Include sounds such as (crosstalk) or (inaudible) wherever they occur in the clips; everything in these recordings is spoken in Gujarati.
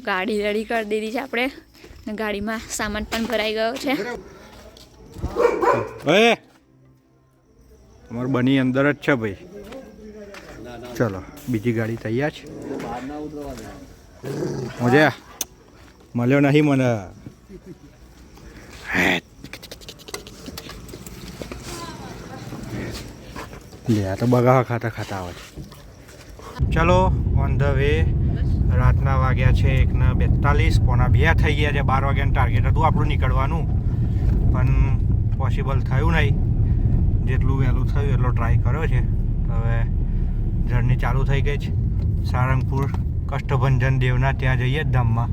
ગાડી રેડી કરી દીધી છે આપણે. ને ગાડીમાં સામાન પણ ભરાઈ ગયો છે. એ! અમાર બની અંદર જ છે ભાઈ. ચલો, બીજી ગાડી તૈયાર છે. મજા. મળ્યો નહીં મને. લે, આ તો બગા ખાતા ખાતા આવે ચલો ઓન ધ વે રાતના વાગ્યા છે, એકના બેતાલીસ, પોણા બે થઈ ગયા છે, બાર વાગ્યાનું ટાર્ગેટ હતું આપણું નીકળવાનું. પણ પોસિબલ થયું નહીં. જેટલું વહેલું થયું એટલો ટ્રાય કર્યો છે. હવે જર્ની ચાલુ થઈ ગઈ છે. સારંગપુર, કષ્ટભંજન દેવના ત્યાં જઈએ ધામમાં.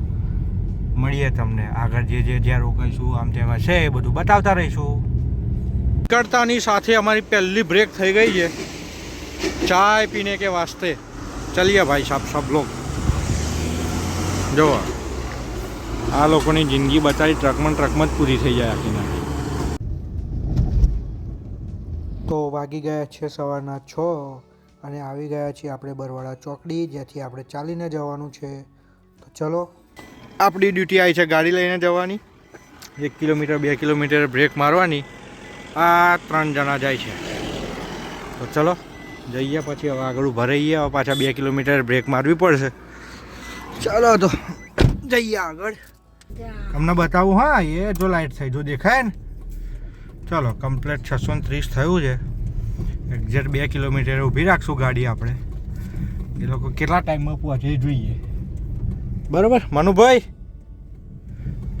મળીએ તમને. આગળ જે જે જ્યાં રોકાઈશું, આમ તેમ હશે એ બધું બતાવતા રહીશું. નીકળતાની સાથે અમારી પહેલી બ્રેક થઈ ગઈ છે. ચાય પીને કે વાસ્તે. ચલીએ ભાઈ સાહેબ સબ લોગ જુઓ આ લોકોની જિંદગી બચાવી ટ્રકમાં ટ્રકમાં જ પૂરી થઈ જાય આખી તો વાગી ગયા છે સવારના છ અને આવી ગયા છીએ આપણે બરવાડા ચોકડી જ્યાંથી આપણે ચાલીને જવાનું છે. તો ચલો. આપણી ડ્યુટી આવી છે ગાડી લઈને જવાની. એક કિલોમીટર, બે કિલોમીટર બ્રેક મારવાની. આ ત્રણ જણા જાય છે. તો ચલો, જઈએ પછી હવે આગળ ભરાઈએ હવે પાછા બે કિલોમીટર બ્રેક મારવી પડશે. ચાલો તો. જઈએ આગળ. તમને બતાવું હા એ જો લાઈટ થઈ જો દેખાય ને. ચાલો કમ્પ્લેટ છસો ને ત્રીસ થયું છે. એક્ઝેક્ટ બે કિલોમીટર ઊભી રાખશું ગાડી આપણે. એ લોકો કેટલા ટાઈમમાં પહોંચે એ જોઈએ. બરોબર? મનુભાઈ?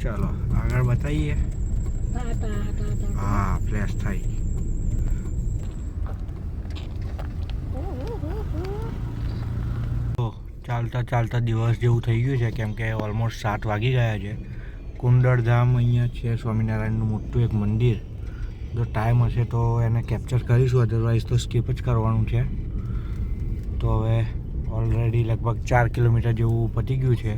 ચાલો આગળ બતાવીએ. હા ફ્લેશ થઈ તો ચાલતા ચાલતા દિવસ જેવું થઈ ગયું છે, કેમ કે ઓલમોસ્ટ સાત વાગી ગયા છે. કુંડળધામ અહીંયા છે સ્વામિનારાયણનું મોટું એક મંદિર. જો ટાઈમ હશે તો એને કેપ્ચર કરીશું અધરવાઇઝ તો સ્કીપ જ કરવાનું છે. તો હવે ઓલરેડી લગભગ ચાર કિલોમીટર જેવું પતી ગયું છે.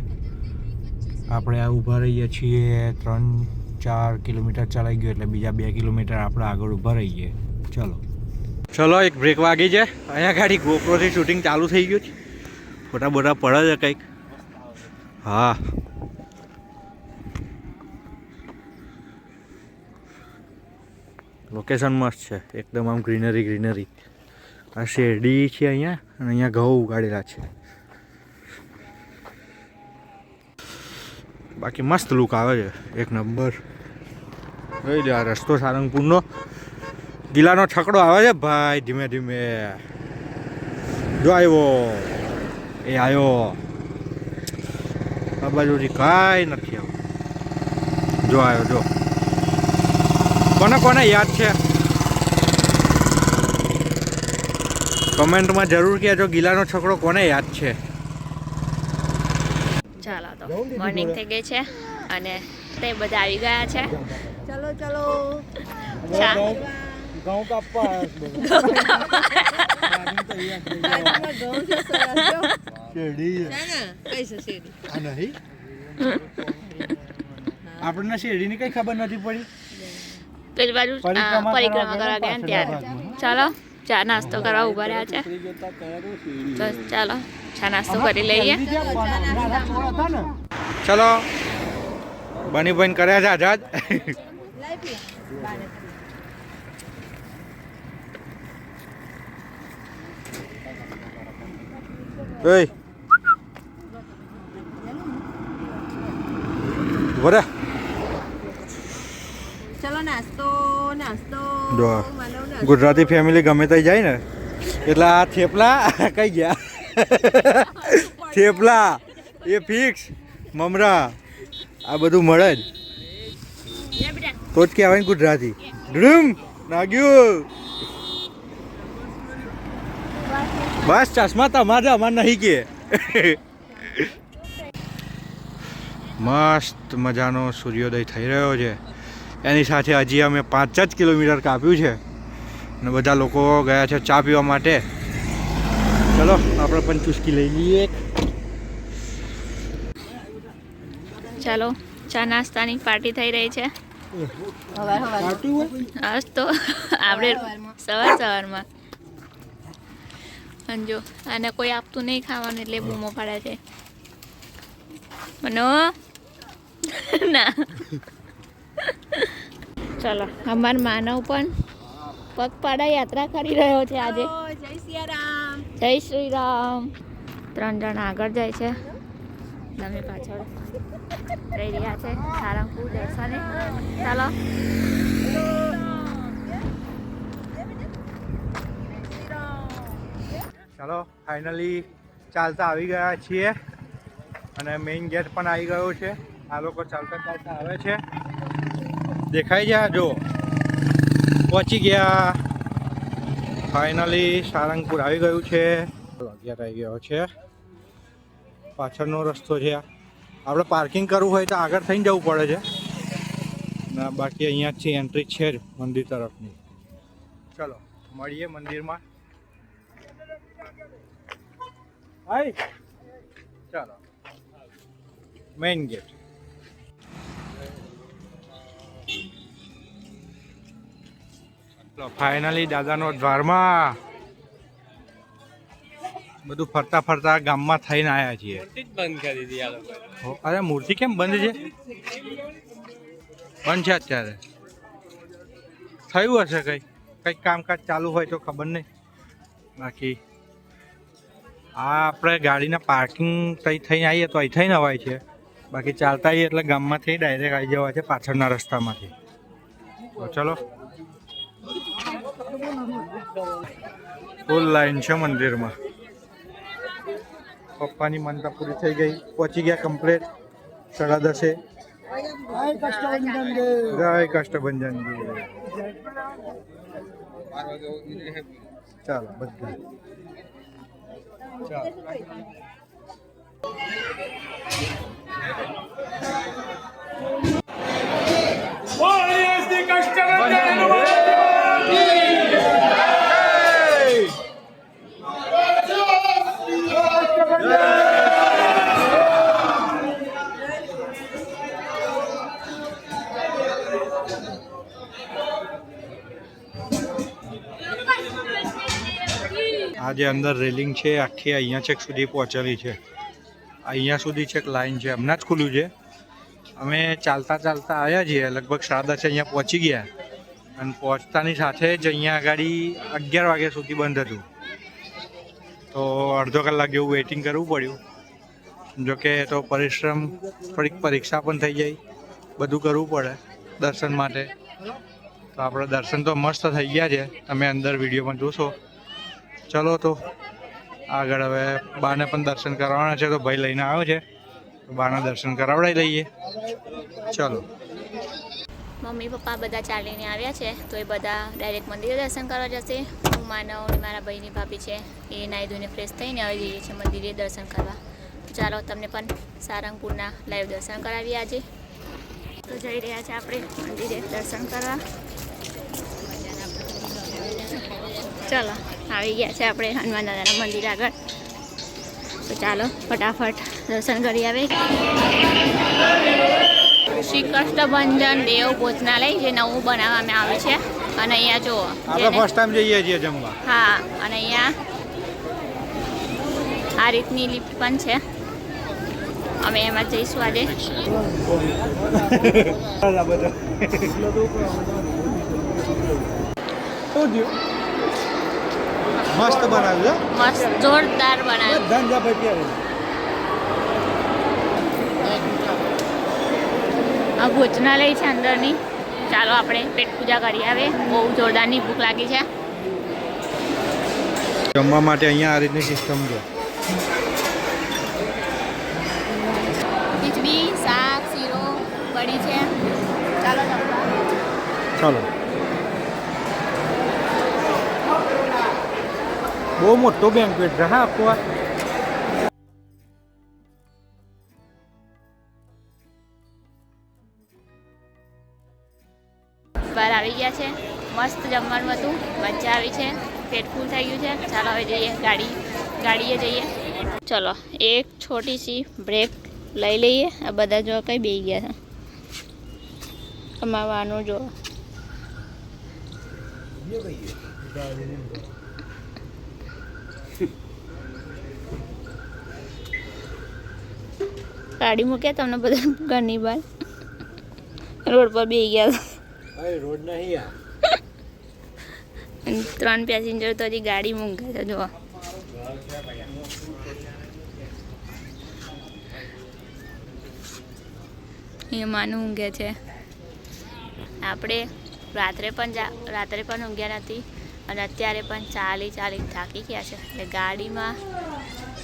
આપણે આ ઊભા રહીએ છીએ, ત્રણ ચાર કિલોમીટર ચલાઈ ગયું, એટલે બીજા બે કિલોમીટર આપણે આગળ ઊભા રહીએ. ચલો. ચલો, એક બ્રેક વાગી છે. અહીંયા ગાડી ગોપ્રોથી શૂટિંગ ચાલુ થઈ ગયું છે. બોટા પડે છે કંઈક. હા. લોકેશન મસ્ત છે. એકદમ આમ ગ્રીનરી ગ્રીનરી આ શેરડી છે અહીંયા અને અહીંયા ઘઉં ઉગાડેલા છે. બાકી મસ્ત લુક આવે છે. એક નંબર. જોઈ આ રસ્તો સારંગપુરનો. ગિલાનો છકડો આવે છે. ભાઈ ધીમે ધીમે જો આવ્યો એ આવ્યો આ બાજુથી કાંઈ નથી આવ્યું જો આવ્યો જો. કોને કોને યાદ છે? કમેન્ટમાં જરૂર કહેજો ગિલાનો છોકરો કોને યાદ છે? ચાલો તો મોર્નિંગ થઈ ગઈ છે અને તે બધા આવી ગયા છે. ચલો ચલો. ગાઉં કાપવા. આપણને શેરડીની કઈ ખબર નથી પડી? પેલી બાજુ પરિક્રમા કરવા ગયા ત્યારે. ચાલો ચા નાસ્તો કરવા ઊભા રહ્યા છે. તો ચાલો ચા નાસ્તો કરી લઈએ. ચલો બની બન કર્યા છે આઝાદ. ઓય બરા ચલો નાસ્તો. ગુજરાતી ફેમિલી ગમે ત્યાં જાય ને એટલે આ થેપલા કઈ ગયા થેપલા એ ફિક્સ મમરા આ બધું મળે જ તો જ કહેવાય ગુજરાતી ડ્રીમ નાગ્યું બસ ચશ્મા તમારે અમારે નહીં કે. મસ્ત મજાનો સૂર્યોદય થઈ રહ્યો છે. એની સાથે હજી અમે પાંચ જ કિલોમીટર કાપ્યું છે. અને બધા લોકો ગયા છે ચા પીવા માટે. ચલો આપણે પણ ચુસ્કી લઈ લઈએ. ચાલો ચા નાસ્તાની પાર્ટી થઈ રહી છે. આજ તો આપણે સવાર સવારમાં. અને જો આને કોઈ આપતું નહીં ખાવાનું એટલે બૂમો પાડે છે. મનો? ના. ચલો અમાર માનવ પણ પગપાળા યાત્રા કરી રહ્યો છે આજે. જય સિયારામ. જય શ્રી રામ ત્રણ જણ આગળ જાય છે. તમે પાછળ રહી રહ્યા છે. સારંગપુર દર્શને ચાલો. ચાલો ફાઇનલી ચાલતા આવી ગયા છીએ. અને મેઇન ગેટ પણ આવી ગયો છે. આ લોકો ચાલતા ચાલતા આવે છે. દેખાઈ ગયા જો પહોંચી ગયા. ફાઇનલી સારંગપુર આવી ગયું છે. અગિયાર આવી ગયો છે. પાછળનો રસ્તો છે આપણે પાર્કિંગ કરવું હોય તો આગળ થઈને જવું પડે છે. ના બાકી છે એન્ટ્રી છે જ મંદિર તરફની. ચલો, મળીએ મંદિરમાં. હાય ચાલો. મેઇન ગેટ ફાઇનલી દાદાનો દ્વારમાં. બધું ફરતા ફરતા ગામમાં થઈને આવ્યા છીએ. બંધ કરી દીધી આ લોકો. હો, અરે મૂર્તિ કેમ બંધ છે? બંધ છે અત્યારે. થયું હશે કંઈ. કંઈક કામકાજ ચાલુ હોય તો ખબર નહીં. બાકી આ આપણે ગાડીના પાર્કિંગ તઈ થઈને આવીએ તો અહીં થઈને અવાય છે. બાકી ચાલતા આવીએ એટલે ગામમાંથી ડાયરેક્ટ આવી જવા છે પાછળના રસ્તામાંથી. તો ચલો. ફૂલ લાઈન છે મંદિરમાં. પપ્પાની મનતા પૂરી થઈ ગઈ. પહોંચી ગયા કમ્પ્લેટ સાડા દસે. જય કષ્ટભંજન ચાલો બધા ચાલો આ અંદર રેલિંગ છે, આખી અહીંયા છેક સુધી પહોંચેલી છે. અહીંયા સુધી છેક લાઈન છે, હમણાં જ ખુલ્યું છે. અમે ચાલતા ચાલતા આવ્યા છીએ, લગભગ સાડા દસે અહીંયા પહોંચી ગયા. અને પહોંચતાની સાથે જ અહીંયા આગળ અગિયાર વાગ્યા સુધી બંધ હતું. તો અડધો કલાક જેવું વેઇટિંગ કરવું પડ્યું. જોકે તો પરિશ્રમ, થોડીક પરીક્ષા પણ થઈ જાય બધું કરવું પડે દર્શન માટે. તો આપણે દર્શન તો મસ્ત થઈ ગયા છે. તમે અંદર વિડીયોમાં જોશો. ચલો તો આગળ હવે બાને પણ દર્શન કરાવવાના છે, તો ભાઈ લઈને આવ્યો છે. બાના દર્શન કરાવડાવી લઈએ. ચલો. મમ્મી, પપ્પા બધા ચાલીને આવ્યા છે, તો એ બધા ડાયરેક્ટ મંદિરે દર્શન કરવા જશે. હું, માનવ મારા ભાઈની ભાભી છે, એ નાહી ધોઈને ફ્રેશ થઈને આવી જઈએ છીએ મંદિરે દર્શન કરવા. ચાલો, તમને પણ સારંગપુરના લાઈવ દર્શન કરાવીએ આજે. તો જઈ રહ્યા છે આપણે મંદિરે દર્શન કરવા. ચાલો. આવી ગયા છે આપણે હનુમાન દાદાના મંદિર આગળ. તો ચાલો ફટાફટ દર્શન કરી આવે. શ્રી કષ્ટભંજન દેવ ભોજનાલય જે નવું બનાવવામાં આવ્યું છે. અને અહીંયા જુઓ આપણે ફર્સ્ટ ટાઈમ જઈએ છીએ જમવા. હા અને અહીંયા આ રીતની લિફ્ટ પણ છે. અમે એમાં જઈશું આજે. (laughs) મસ્ત બનાવ્યું મસ્ત જોરદાર બનાવ્યું. છે આ ભોજનાલય છે અંદરની. ચાલો આપણે પેટ પૂજા કરી આવે બહુ જોરદારની ભૂખ લાગી છે. જમવા માટે અહીંયા આ રીતની સિસ્ટમ છે. ખીચડી શાક શીરો કઢી છે. ચાલો. ચાલો. બહુ મોટો બેન્ક્વેટ રહે આખો બહાર આવી ગયા છે. મસ્ત જમવાનું હતું. મજા આવી છે. પેટ ફૂલ થઈ ગયું છે. ચાલો હવે જઈએ ગાડી, ગાડીએ જઈએ. ચલો, એક છોટી સી બ્રેક લઈ લઈએ. આ બધા જો કઈ બે ગયા છે. કમાવાનું જો. ગાડી મૂક્યા તમને બધા ઘરની બહાર. રોડ પર બેસી ગયા રોડ નહીં ત્રણ પેસેન્જર તો હજી ગાડી મૂકે છે જુઓ એ માનું ઊંઘે છે. આપણે રાત્રે પણ રાત્રે પણ ઊંઘ્યા નથી અને અત્યારે પણ ચાલી ચાલી થાકી ગયા છે. એટલે ગાડીમાં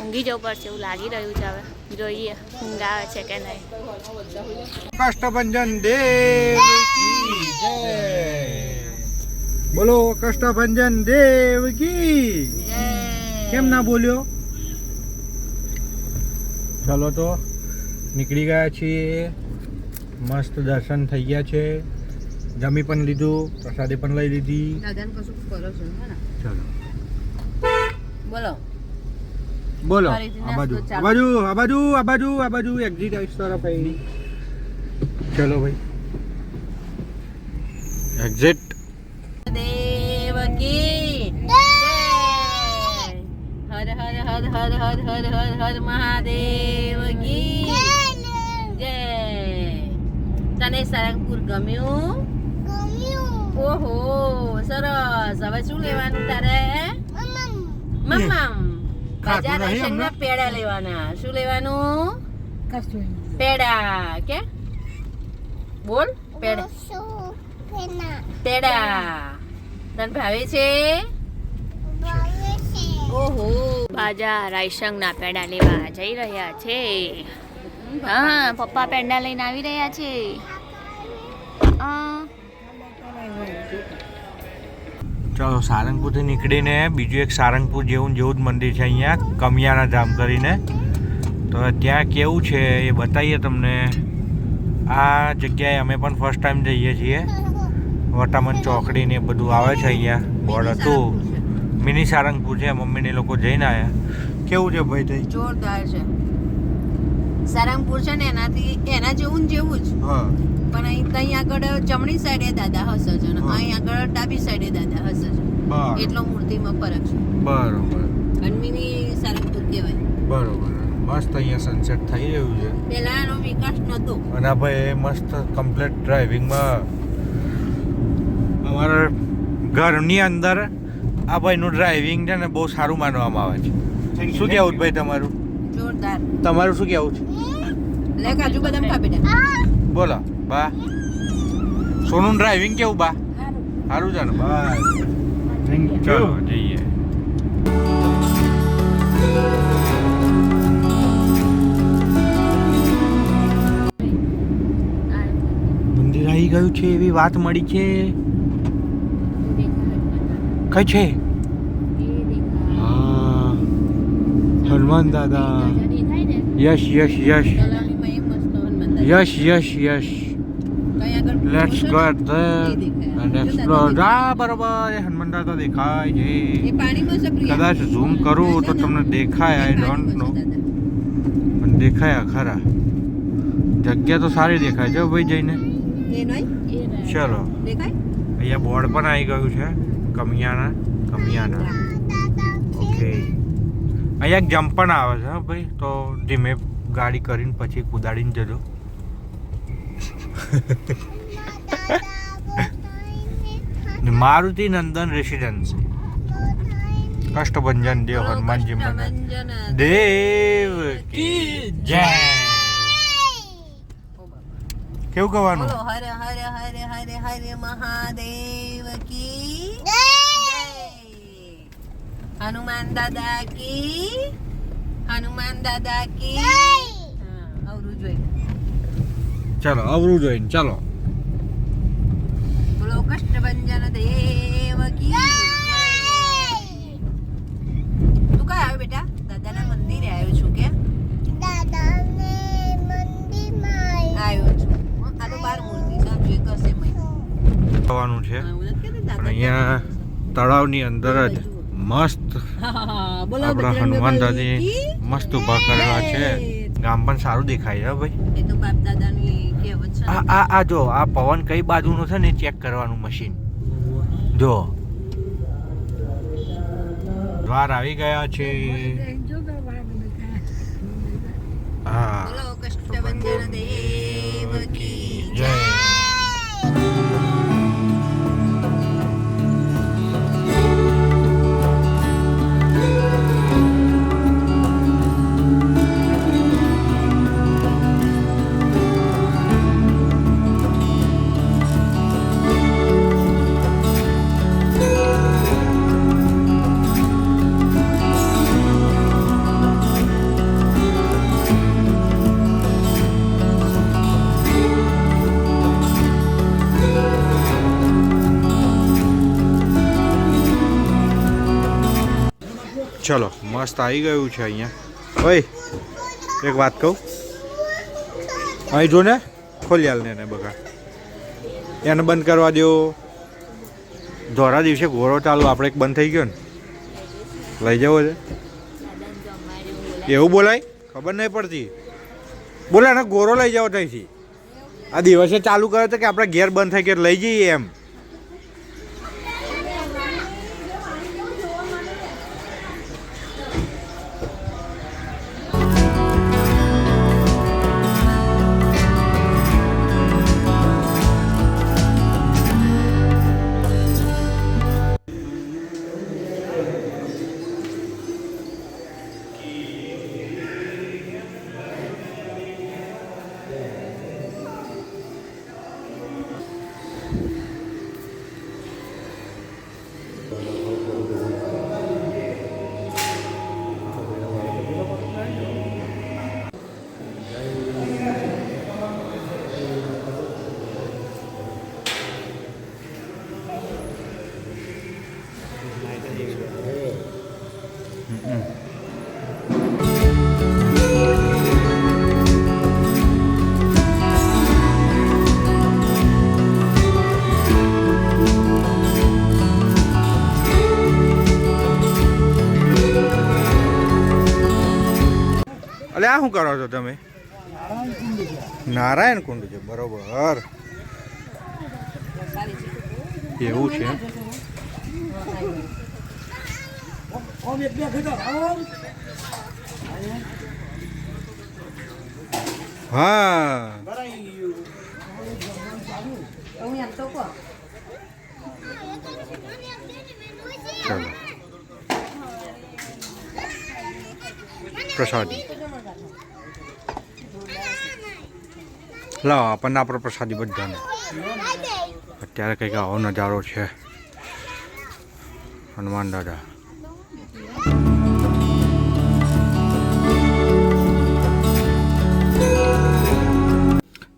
ઊંઘી જવું પડશે એવું લાગી રહ્યું છે હવે. જોઈએ ઊંઘ આવે છે કે નહીં. કષ્ટભંજન દેવ કી જય. બોલો કષ્ટભંજન દેવ કી કેમ ના બોલ્યો? ચલો તો નીકળી ગયા છીએ. મસ્ત દર્શન થઈ ગયા છે. જમી પણ લીધું પ્રસાદી પણ લઈ લીધી. દાદાને કશું કરો છો ચલો. બોલો. બોલો આ બાજુ આ બાજુ આ બાજુ આ બાજુ આ બાજુ એક્ઝિટ આઈસ તરફ આવી ચલો ભાઈ. એક્ઝિટ દેવકી હર હર હર હર હર હર હર હર મહાદેવ કી? જય! તને સારંગપુર ગમ્યું? ઓહો સરસ. હવે શું લેવાનું તારે? મમ્મમ. ખાધું બજાર રેશનના પેડા લેવાના. શું લેવાનું? પેડા. કે? બોલ પેડા. પેડા? તને ભાવે છે? ઓહો. બાજા રાયસંગના પેડા લેવા જઈ રહ્યા છે. હા પપ્પા પેંડા લઈને આવી રહ્યા છે. આ ચલો સારંગપુરથી નીકળીને બીજું એક સારંગપુર જેવું જેવું જ મંદિર છે અહીંયા કમિયાના ધામ કરીને. તો ત્યાં કેવું છે એ બતાવીએ તમને. આ જગ્યાએ અમે પણ ફર્સ્ટ ટાઈમ જઈએ છીએ. વટામન ચોકડી ને બધું આવે છે અહીંયા. બોર્ડ હતું. મિની સારંગપુર છે. મમ્મીને લોકો જઈને આવ્યા કેવું છે ભાઈ તઈ? જોરદાર છે. સારંગપુર છે ને એનાથી એના જેવું જેવું જ. હા. ત્યાં આગળ જમણી સાઈડે દાદા હશે છે અને અહીંયા અહીં આગળ ડાબી સાઈડે દાદા હશે છે એટલો મૂર્તિમાં ફરક છે. બરોબર. અને મિની સારંગપુર કહેવાય. બરોબર. મસ્ત અહીંયા સનસેટ થઈ રહ્યું છે. પહેલા એનો વિકાસ નહોતો. અને ભાઈ મસ્ત કમ્પ્લીટ ડ્રાઇવિંગમાં અમારા ઘરની અંદર આ ભાઈનું ડ્રાઇવિંગ છે ને બહુ સારું માનવામાં આવે છે. શું કહેવું છે ભાઈ તમારું? જોરદાર. તમારું શું કહેવું છે? લે કાજુ બદામ ખા બેટા. બોલો બા. સોનું ડ્રાઇવિંગ કેવું બા? સારું છે ને બસ ચલો જઈએ. મંદિર આવી ગયું છે એવી વાત મળી છે? કઈ છે? હા. હનુમાન દાદા. યશ યશ યશ. યશ યશ યશ. લેટ્સ ગો ને, there એ દેખાય. and જો explore. દાદા આ બરોબર. એ હનુમાન દાદા દેખાય એ છે પાણીમાં કદાચ ઝૂમ કરું તો તમને દેખાય. આઈ ડોન્ટ નો પણ દેખાય ખરા. જગ્યા તો સારી દેખાય છે હો ભાઈ જઈને. એ ચલો. અહીંયા બોર્ડ પણ આવી ગયું છે. કમિયાના કમિયાના. ઓકે અહીંયા એક જમ્પ પણ આવે છે હો ભાઈ. તો ધીમે ગાડી કરીને પછી કુદાડીને જજો. મારુતિ નંદન રેસિડેન્સી. કષ્ટભંજન દેવ હનુમાનજી મંદિર. દેવ કી જય. કેવું કહેવાનું હરે હર હર હર હર મહાદેવ કી હનુમાન દાદા કી હનુમાન દાદા કી ચાલો અવરું જોઈને ચાલો. કષ્ટભંજન દેવ કી તું કઈ આવ્યો બેટા? દાદાના મંદિરે આવ્યો છું કે? બાર મૂર્તિ કરશે થવાનું છે. અહીંયા તળાવની અંદર જ મસ્ત આપણા હનુમાન દાદી મસ્ત ઊભા કરેલા છે. ગામ પણ સારું દેખાય છે ભાઈ. તો બાપ દાદા આ આ આ જો આ પવન કઈ બાજુનો છે ને ચેક કરવાનું મશીન જો. દ્વાર આવી ગયા છે. હા. ચલો, મસ્ત આવી ગયું છે અહીંયા. ભાઈ એક વાત કહું. અહીં જો ને ખોલિયાલને એને બગા. એને બંધ કરવા દો ધોરા દિવસે ઘોરો ચાલુ, આપણે એક બંધ થઈ ગયો ને. લઈ જવો છે એવું બોલાય? ખબર નહીં પડતી. બોલા ને, ગોરો લઈ જાઓ ત્યાંથી. આ દિવસે ચાલુ કરે તો કે આપણે ઘેર બંધ થઈ ગયા લઈ જઈએ એમ. અલે આ શું કરો છો તમે? નારાયણ કુંડ છે. બરોબર. એવું છે. હા હું એમ તો કહો ચલો પ્રસાદી. લાવો, આપણને આપણો પ્રસાદી બધાને. અત્યારે કંઈક આવો નજારો છે. હનુમાન દાદા.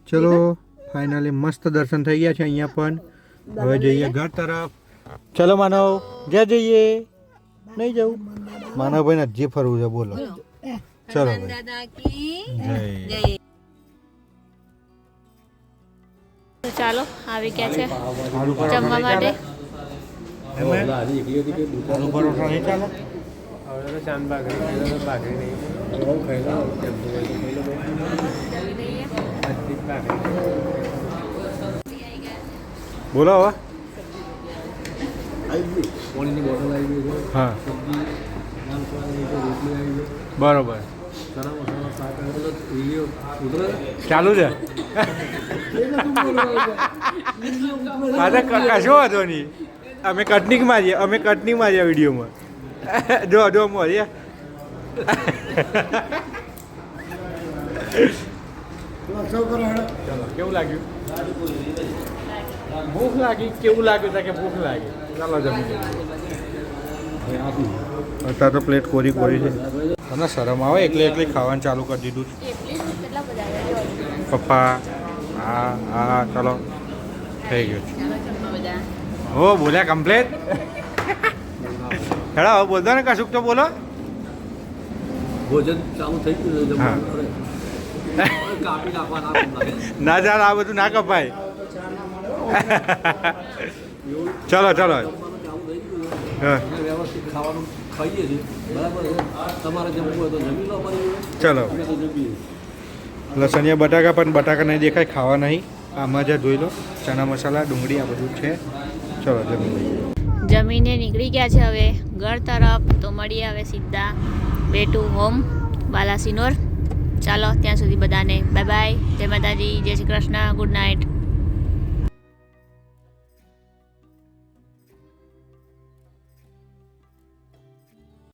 ચલો ફાઇનલી મસ્ત દર્શન થઈ ગયા છે અહીંયા પણ. હવે જઈએ ઘર તરફ. ચલો માનવ જ્યાં જઈએ? નહીં જવું? માનવભાઈ જે ફરવું છે બોલો. ચલો ભાઈ. દાદા કી જય. જય. તો ચાલો આવી ગયા છે જમવા માટે. આલુ પરોઠા નહીં ચાલે? બોલો હવે. હા. બરોબર. ચાલુ છે? ક- કશો વાંધો નહીં. અમે કટનીકમાં છીએ, અમે કટનીકમાં છીએ વિડીયોમાં. જો જો મળીએ કેવું લાગ્યું? ભૂખ લાગી? કેવું લાગ્યું કે ભૂખ લાગી? ચાલો જમી અત્યારે તો પ્લેટ કોરી કોરી છે. તને શરમ આવે? એકલી એકલી ખાવાનું ચાલુ કરી દીધું છે. પપ્પા હા હા ચલો. થઈ ગયું છે. હો બોલ્યા કમ્પ્લેટ હેડા હવે બોલતો ને કશુંક તો બોલો. ભોજન ચાલુ થઈ ગયું ના ચાલ આ બધું ના કપાય. ચલો ચલો. ચાલુ. લસણિયા બટાકા પણ બટાકા નહીં દેખાય, ખાવા નહીં. આમાં જ જોઈ લો. ચણા મસાલા, ડુંગળી, આ બધું છે. ચલો, જમી લઈએ. જમીને નીકળી ગયા છે હવે ઘર તરફ. તો મળીએ હવે સીધા બેટુ હોમ, બાલાસિનોર. ચાલો ત્યાં સુધી બધાને બાય બાય જય માતાજી જય શ્રી કૃષ્ણ ગુડ નાઇટ